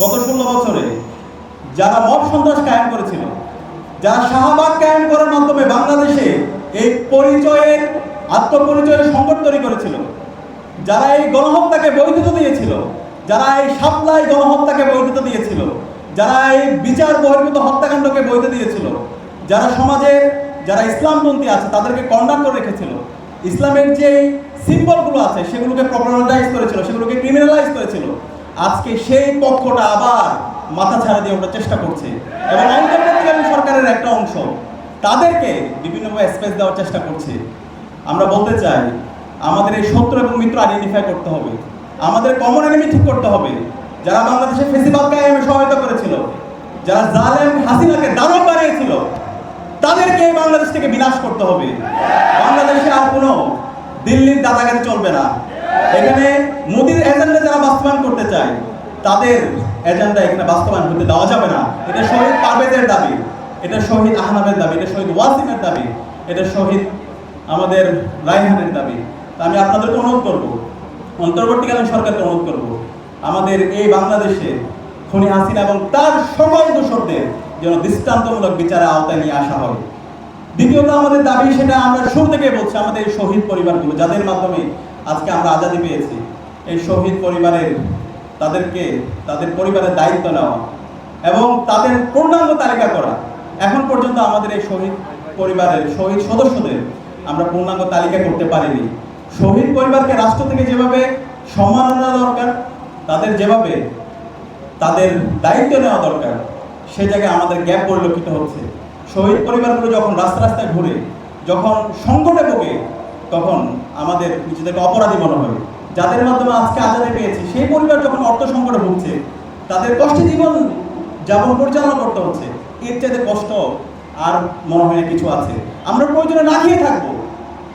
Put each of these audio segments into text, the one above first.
গত ষোলো বছরে যারা মব সন্ত্রাস কায়েম করেছিল, যারা শাহবাগ কায়েম করার মাধ্যমে বাংলাদেশে এই পরিচয়ের, আত্মপরিচয়ের সংকট তৈরি করেছিল, যারা এই গণহত্যাকে বৈধতা দিয়েছিল, যারা এই সাপ্লাই গণহত্যাকে বৈধতা দিয়েছিল, যারা এই বিচার বহির্ভূত হত্যাকাণ্ডকে বৈধ দিয়েছিল, যারা সমাজে, যারা ইসলামপন্থী আছে, তাদেরকে কন্ডাক্ট করে রেখেছিল, ইসলামের যে সিম্বলগুলো আছে, সেগুলোকে প্রপারাইজ করেছিল, সেগুলোকে ক্রিমিনালাইজ করেছিল আজকে সেই পক্ষটা আবার মাথা ছাড়া দিয়ে ওটা চেষ্টা করছে। এবং অন্তর্বর্তীকালীন সরকারের একটা অংশ, তাদেরকে বিভিন্নভাবে স্পেস দেওয়ার চেষ্টা করছে। আমরা বলতে চাই, আমাদের এই শত্রু এবং মিত্র আইডেন্টিফাই করতে হবে। আমাদের কমন এনিমি ঠিক করতে হবে। যারা বাংলাদেশে ফেসিবাদ কায়েমে সহায়তা করেছিল, যারা জালেম হাসিনাকে দানব বানিয়েছিল, তাদেরকে বাংলাদেশ থেকে বিনাশ করতে হবে। বাংলাদেশে আর কোনো দিল্লির দাদাগারি চলবে না। এখানে মোদির এজেন্ডা যারা বাস্তবায়ন তাদের এজেন্ডা এখানে বাস্তবায়ন হতে দেওয়া যাবে না। এটা শহীদ পারভেজের দাবি, এটা শহীদ আহনাবের দাবি, এটা শহীদ ওয়াসিমের দাবি, এটা শহীদ আমাদের রায়হানের দাবি। তা আমি আপনাদেরকে অনুরোধ করব, অন্তর্বর্তীকালীন সরকারকে অনুরোধ করব, আমাদের এই বাংলাদেশে খনি হাসিনা এবং তার সকল দোষরদের যেন দৃষ্টান্তমূলক বিচারে আওতায় নিয়ে আসা হয়। দ্বিতীয়ত আমাদের দাবি সেটা আমরা শুরু থেকে বলছি, আমাদের শহীদ পরিবারগুলো, যাদের মাধ্যমে আজকে আমরা আজাদি পেয়েছি, এই শহীদ পরিবারের তাদেরকে, তাদের পরিবারের দায়িত্ব নেওয়া এবং তাদের পূর্ণাঙ্গ তালিকা করা। এখন পর্যন্ত আমাদের এই শহীদ পরিবারের, শহীদ সদস্যদের আমরা পূর্ণাঙ্গ তালিকা করতে পারিনি। শহীদ পরিবারকে রাষ্ট্র থেকে যেভাবে সম্মাননা দরকার, তাদের যেভাবে তাদের দায়িত্ব নেওয়া দরকার, সে জায়গায় আমাদের গ্যাপ পরিলক্ষিত হচ্ছে। শহীদ পরিবারগুলো যখন রাস্তা রাস্তায় ঘুরে, যখন সংকটে ভোগে, তখন আমাদের নিজেদেরকে অপরাধী মনে হয়। যাদের মাধ্যমে আজকে আজাদি পেয়েছি, সেই পরিবার যখন অর্থ সংকটে ভুগছে, তাদের কষ্টে জীবন যাপন পরিচালনা করতে হচ্ছে। এর চাইতে কষ্ট আর মনে হয় কিছু আছে। আমরা প্রয়োজনে না খেয়ে থাকব,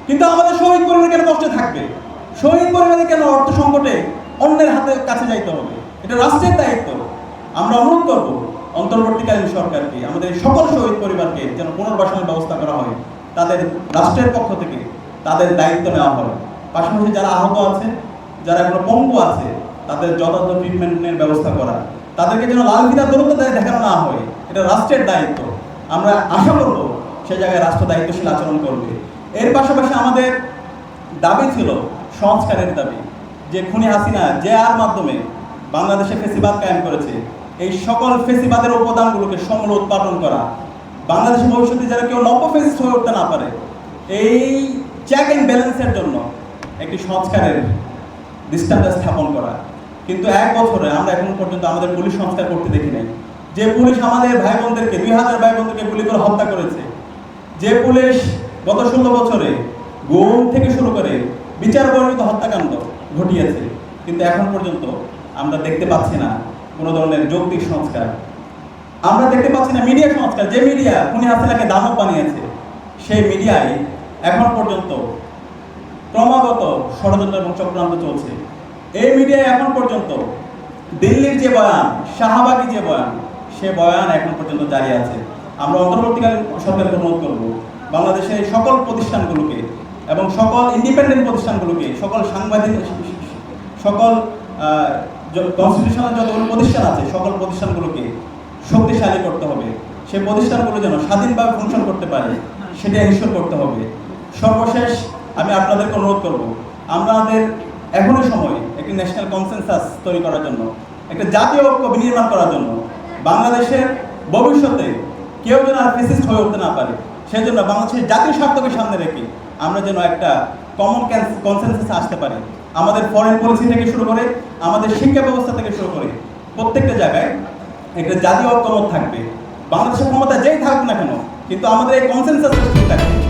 কিন্তু আমাদের শহীদ পরিবার কেন কষ্টে থাকবে? শহীদ পরিবারে কেন অর্থ সংকটে অন্যের হাতে কাছে যাইতে হবে? এটা রাষ্ট্রের দায়িত্ব। আমরা অনুরোধ করব অন্তর্বর্তীকালীন সরকারকে, আমাদের সকল শহীদ পরিবারকে যেন পুনর্বাসনের ব্যবস্থা করা হয়। তাদের রাষ্ট্রের পক্ষ থেকে তাদের দায়িত্ব নেওয়া হয়। পাশাপাশি যারা আহত আছে, যারা এখনও পঙ্গু আছে, তাদের যথাযথ ট্রিটমেন্টের ব্যবস্থা করা। তাদেরকে যেন লাল ফিতা দূরত্ব দেখানো না হয়, এটা রাষ্ট্রের দায়িত্ব। আমরা আশা করব সে জায়গায় রাষ্ট্র দায়িত্বশীল আচরণ করবে। এর পাশাপাশি আমাদের দাবি ছিল, সংস্কারের দাবি, যে খুনি হাসিনা যে আর মাধ্যমে বাংলাদেশে ফেসিবাদ কায়েম করেছে, এই সকল ফেসিবাদের উপাদানগুলোকে সমূল উৎপাদন করা। বাংলাদেশের ভবিষ্যতে যারা কেউ নব্য ফেসিস হয়ে উঠতে না পারে, এই চেক অ্যান্ড ব্যালেন্সের জন্য একটি সংস্কারের দৃষ্টান্ত স্থাপন করা। কিন্তু এক বছরে আমরা এখন পর্যন্ত আমাদের পুলিশ সংস্কার করতে দেখি নাই। যে পুলিশ আমাদের ভাই বোনদেরকে দুই হাজার ভাই বোনদেরকে গুলি করে হত্যা করেছে, যে পুলিশ গত ষোলো বছরে গুম থেকে শুরু করে বিচার বর্ণিত হত্যাকাণ্ড ঘটিয়েছে, কিন্তু এখন পর্যন্ত আমরা দেখতে পাচ্ছি না কোনো ধরনের যৌক্তিক সংস্কার। আমরা দেখতে পাচ্ছি না মিডিয়া সংস্কার। যে মিডিয়া খুনি হাসিনাকে দানব বানিয়েছে, সেই মিডিয়ায় এখন পর্যন্ত ক্রমাগত ষড়যন্ত্র এবং চক্রান্ত চলছে। এই মিডিয়ায় এখন পর্যন্ত দিল্লির যে বয়ান শাহবাগী যে বয়ান, সে বয়ান এখন পর্যন্ত জারি আছে। আমরা অন্তর্বর্তীকালীন সরকারকে অনুরোধ করব, বাংলাদেশের সকল প্রতিষ্ঠানগুলোকে এবং সকল ইন্ডিপেন্ডেন্ট প্রতিষ্ঠানগুলোকে, সকল সাংবাদিক, সকল কনস্টিটিউশনাল যতগুলো প্রতিষ্ঠান আছে, সকল প্রতিষ্ঠানগুলোকে শক্তিশালী করতে হবে। সেই প্রতিষ্ঠানগুলো যেন স্বাধীনভাবে ফাংশন করতে পারে সেটা এনশিওর করতে হবে। সর্বশেষ আমি আপনাদেরকে অনুরোধ করব, আমাদের এখনও সময় একটি ন্যাশনাল কনসেনসাস তৈরি করার জন্য, একটা জাতীয় ঐক্য বিনির্মাণ করার জন্য, বাংলাদেশের ভবিষ্যতে কেউ যেন আর ফেসিস্ট হয়ে উঠতে না পারে সেই জন্য বাংলাদেশের জাতীয় স্বার্থকে সামনে রেখে আমরা যেন একটা কমন কনসেনসাসে আসতে পারি। আমাদের ফরেন পলিসি থেকে শুরু করে, আমাদের শিক্ষা ব্যবস্থা থেকে শুরু করে, প্রত্যেকটা জায়গায় একটা জাতীয় ঐক্যমত থাকবে। বাংলাদেশের ক্ষমতা যেই থাকুক না কেন, কিন্তু আমাদের এই কনসেনসাস থাকবে।